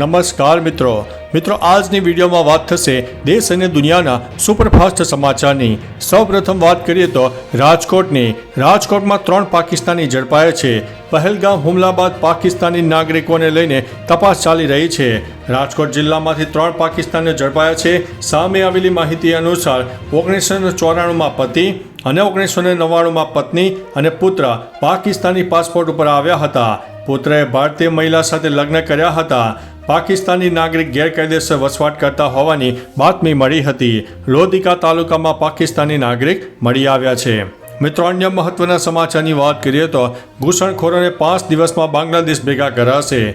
નમસ્કાર મિત્રો. મિત્રો, આજની વિડીયોમાં વાત થશે દેશ અને દુનિયાના સુપરફાસ્ટ સમાચારની. સૌપ્રથમ વાત કરીએ તો રાજકોટની. રાજકોટમાં ત્રણ પાકિસ્તાની ઝડપાયા છે. પહેલગામ હુમલા બાદ પાકિસ્તાની નાગરિકોને લઈને તપાસ ચાલી રહી છે. રાજકોટ જિલ્લામાંથી ત્રણ પાકિસ્તાનીઓ ઝડપાયા છે. સામે આવેલી માહિતી અનુસાર ઓગણીસો ચોરાણુંમાં પતિ અને ઓગણીસો નવ્વાણુંમાં પત્ની અને પુત્ર પાકિસ્તાની પાસપોર્ટ ઉપર આવ્યા હતા. પુત્રએ ભારતીય મહિલા સાથે લગ્ન કર્યા હતા. પાકિસ્તાની નાગરિક ગેરકાયદેસર વસવાટ કરતા હોવાની બાતમી મળી હતી. લોધિકા તાલુકામાં પાકિસ્તાની નાગરિક મળી આવ્યા છે. મિત્રો, અન્ય મહત્વના સમાચારની વાત કરીએ તો ઘૂસણખોરોને પાંચ દિવસમાં બાંગ્લાદેશ ભેગા કરાશે.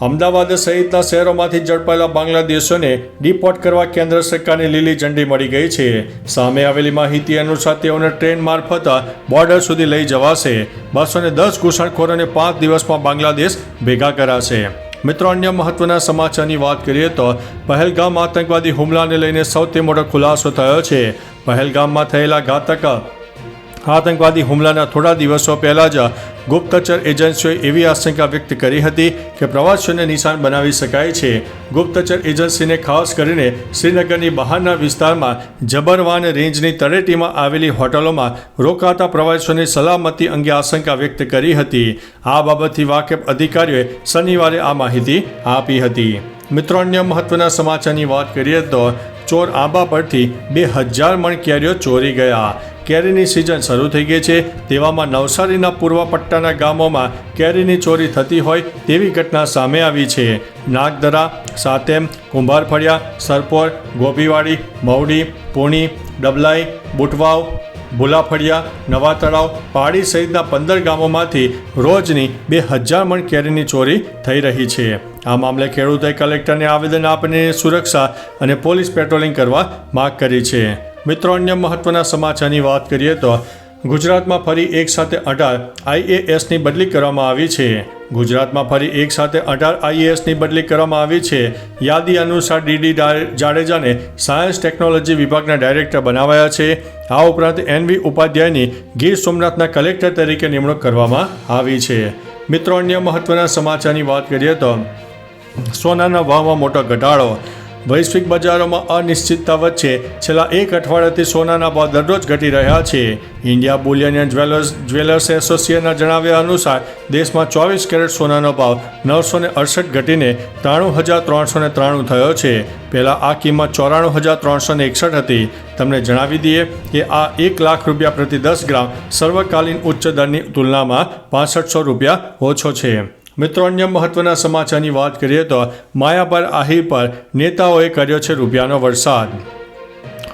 અમદાવાદ સહિતના શહેરોમાંથી ઝડપાયેલા બાંગ્લાદેશોને ડિપોર્ટ કરવા કેન્દ્ર સરકારની લીલી ઝંડી મળી ગઈ છે. સામે આવેલી માહિતી અનુસાર તેઓને ટ્રેન મારફત બોર્ડર સુધી લઈ જવાશે. બસો દસ ઘૂસણખોરોને પાંચ દિવસમાં બાંગ્લાદેશ ભેગા કરાશે. મિત્રો, અન્ય મહત્વના સમાચારની વાત કરીએ તો પહેલગામ આતંકવાદી હુમલાને લઈને સૌથી મોટો ખુલાસો થયો છે. પહેલગામમાં થયેલા ઘાતક આતંકવાદી હુમલાના થોડા દિવસો પહેલા જ ગુપ્તચર એજન્સીઓએ એવી આશંકા વ્યક્ત કરી હતી કે પ્રવાસીઓને નિશાન બનાવી શકાય છે. ગુપ્તચર એજન્સીને ખાસ કરીને શ્રીનગરની બહારના વિસ્તારમાં જબરવાન રેન્જની તળેટીમાં આવેલી હોટલોમાં રોકાતા પ્રવાસીઓની સલામતી અંગે આશંકા વ્યક્ત કરી હતી. આ બાબતથી વાકેફ અધિકારીઓએ શનિવારે આ માહિતી આપી હતી. મિત્રો, અન્ય મહત્વના સમાચારની વાત કરીએ તો ચોર આંબા પરથી બે હજાર મણ કેરીઓ ચોરી ગયા. કેરીની સિઝન શરૂ થઈ ગઈ છે. તેવામાં નવસારીના પૂર્વ પટ્ટાના ગામોમાં કેરીની ચોરી થતી હોય તેવી ઘટના સામે આવી છે. નાગદરા, સાતેમ, કુંભારફળિયા, સરપોર, ગોપીવાડી, મવડી, પૂણી, ડબલાઈ, બુટવાવ, ભુલાફળિયા નવા તળાવ પાડી સહિતના પંદર ગામોમાંથી રોજની બે હજાર મણ કેરીની ચોરી થઈ રહી છે. આ મામલે ખેડૂતોએ કલેક્ટરને આવેદન આપીને સુરક્ષા અને પોલીસ પેટ્રોલિંગ કરવા માગ કરી છે. મિત્રો, અન્ય મહત્વના સમાચારની વાત કરીએ તો ગુજરાતમાં ફરી એક સાથે અઢાર આઈએએસની બદલી કરવામાં આવી છે. ગુજરાતમાં ફરી એક સાથે અઢાર આઈએએસની બદલી કરવામાં આવી છે. યાદી અનુસાર ડીડી જાડેજાને સાયન્સ ટેકનોલોજી વિભાગના ડાયરેક્ટર બનાવાયા છે. આ ઉપરાંત એનવી ઉપાધ્યાયની ગીર સોમનાથના કલેક્ટર તરીકે નિમણૂક કરવામાં આવી છે. મિત્રો, અન્ય મહત્વના સમાચારની વાત કરીએ તો સોનાના ભાવમાં મોટો ઘટાડો વૈશ્વિક બજારોમાં અનિશ્ચિતતા વચ્ચે છેલ્લા એક અઠવાડિયાથી સોનાના ભાવ દરરોજ ઘટી રહ્યા છે. India bullion and jewellers jewellers એસોસિએશનના જણાવ્યા અનુસાર દેશમાં ચોવીસ કેરેટ સોનાનો ભાવ નવસો ને અડસઠ ઘટીને ત્રાણું હજાર ત્રણસો ને ત્રાણું થયો છે. પહેલાં આ કિંમત ચોરાણું હજાર ત્રણસો ને એકસઠ હતી. તમને જણાવી દઈએ કે આ એક લાખ રૂપિયા પ્રતિ દસ ગ્રામ સર્વકાલીન ઉચ્ચ દરની તુલનામાં પાસઠસો રૂપિયા ઓછો છે. મિત્રો, અન્ય મહત્વના સમાચારની વાત કરીએ તો માયાપર આહિર પર નેતાઓએ કર્યો છે રૂપિયાનો વરસાદ.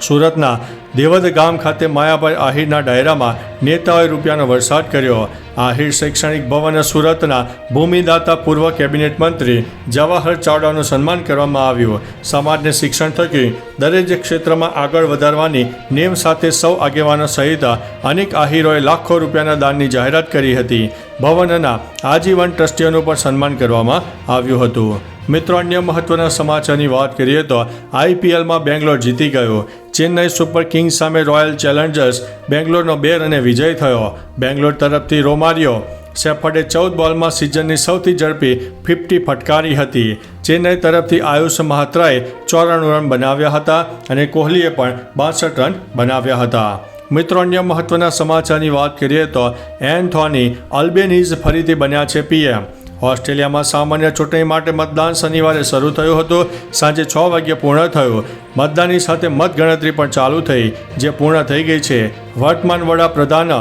સુરતના દેવદ ગામ ખાતે માયાભાઈ આહિરના ડાયરામાં નેતાઓએ રૂપિયાનો વરસાદ કર્યો. આહિર શૈક્ષણિક ભવન સુરતના ભૂમિદાતા પૂર્વ કેબિનેટ મંત્રી જવાહર ચાવડાનું સન્માન કરવામાં આવ્યું. સમાજને શિક્ષણ થકી દરેક ક્ષેત્રમાં આગળ વધારવાની નેમ સાથે સૌ આગેવાનો સહિત અનેક આહિરોએ લાખો રૂપિયાના દાનની જાહેરાત કરી હતી. ભવનના આજીવન ટ્રસ્ટીઓનું પણ સન્માન કરવામાં આવ્યું હતું. મિત્રો, અન્ય મહત્વના સમાચારની વાત કરીએ તો આઈપીએલમાં બેંગ્લોર જીતી ગયો. ચેન્નઈ સુપર કિંગ્સ સામે રોયલ ચેલેન્જર્સ બેંગ્લોરનો બે રને વિજય થયો. બેંગ્લોર તરફથી રોમારિયો સેફર્ડે ચૌદ બોલમાં સિઝનની સૌથી ઝડપી ફિફ્ટી ફટકારી હતી. ચેન્નઈ તરફથી આયુષ મહાત્રાએ ચોરાણું રન બનાવ્યા હતા અને કોહલીએ પણ બાસઠ રન બનાવ્યા હતા. મિત્રો, અન્ય મહત્વના સમાચારની વાત કરીએ તો એન્થોની અલ્બેનીઝ ફરીથી બન્યા છે પીએમ. ઓસ્ટ્રેલિયામાં સામાન્ય ચૂંટણી માટે મતદાન શનિવારે શરૂ થયું હતું. સાંજે છ વાગ્યે પૂર્ણ થયું. મતદાનની સાથે મતગણતરી પણ ચાલુ થઈ, જે પૂર્ણ થઈ ગઈ છે. વર્તમાન વડાપ્રધાન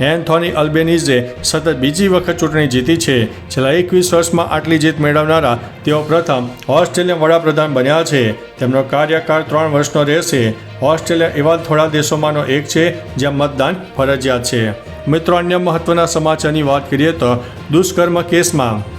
એન્થોની અલ્બેનીઝે સતત બીજી વખત ચૂંટણી જીતી છે. છેલ્લા એકવીસ વર્ષમાં આટલી જીત મેળવનારા તેઓ પ્રથમ ઓસ્ટ્રેલિયન વડાપ્રધાન બન્યા છે. તેમનો કાર્યકાળ ત્રણ વર્ષનો રહેશે. ઓસ્ટ્રેલિયા એવા થોડા દેશોમાંનો એક છે જ્યાં મતદાન ફરજિયાત છે. મિત્રો, અન્ય મહત્વના સમાચારની વાત કરીએ તો દુષ્કર્મ કેસમાં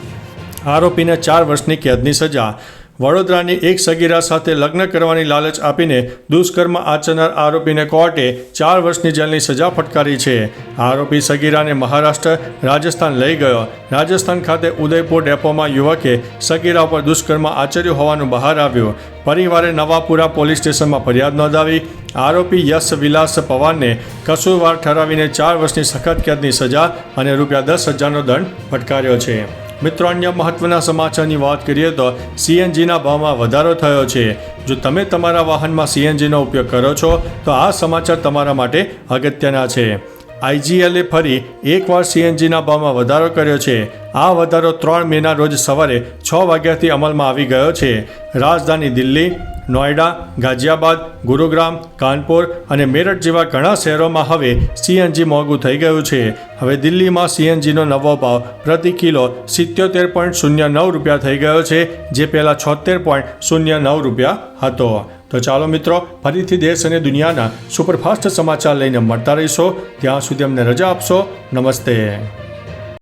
આરોપીને ચાર વર્ષની કેદની સજા. વડોદરાની એક સગીરા સાથે લગ્ન કરવાની લાલચ આપીને દુષ્કર્મ આચરનાર આરોપીને કોર્ટે ચાર વર્ષની જેલની સજા ફટકારી છે. આરોપી સગીરાને મહારાષ્ટ્ર, રાજસ્થાન લઈ ગયો. રાજસ્થાન ખાતે ઉદયપુર ડેપોમાં યુવકે સગીરા ઉપર દુષ્કર્મ આચર્યું હોવાનું બહાર આવ્યું. પરિવારે નવાપુરા પોલીસ સ્ટેશનમાં ફરિયાદ નોંધાવી. આરોપી યશ વિલાસ પવારને કસૂરવાર ઠરાવીને ચાર વર્ષની સખત કેદની સજા અને રૂપિયા દસ હજારનો દંડ ફટકાર્યો છે. મિત્રો, અન્ય મહત્વના સમાચારની વાત કરીએ તો સીએનજીના ભાવમાં વધારો થયો છે. જો તમે તમારા વાહનમાં સીએનજીનો ઉપયોગ કરો છો, તો આ સમાચાર તમારા માટે અગત્યના છે. આઈજીએલે ફરી એકવાર સીએનજીના ભાવમાં વધારો કર્યો છે. આ વધારો ત્રણ મેના રોજ સવારે છ વાગ્યાથી અમલમાં આવી ગયો છે. રાજધાની દિલ્હી નોઈડા ગાઝિયાબાદ, ગુરુગ્રામ, કાનપુર અને મેરઠ જેવા ઘણા શહેરોમાં હવે સીએનજી મોંઘું થઈ ગયું છે. હવે દિલ્હીમાં સીએનજીનો નવો ભાવ પ્રતિ કિલો સિત્યોતેર પોઈન્ટ શૂન્ય નવ રૂપિયા થઈ ગયો છે, જે પહેલાં છોતેર પોઈન્ટ શૂન્ય નવ રૂપિયા હતો. તો ચાલો મિત્રો, ફરીથી દેશ અને દુનિયાના સુપરફાસ્ટ સમાચાર લઈને મળતા રહીશો. ત્યાં સુધી અમને રજા આપશો. નમસ્તે.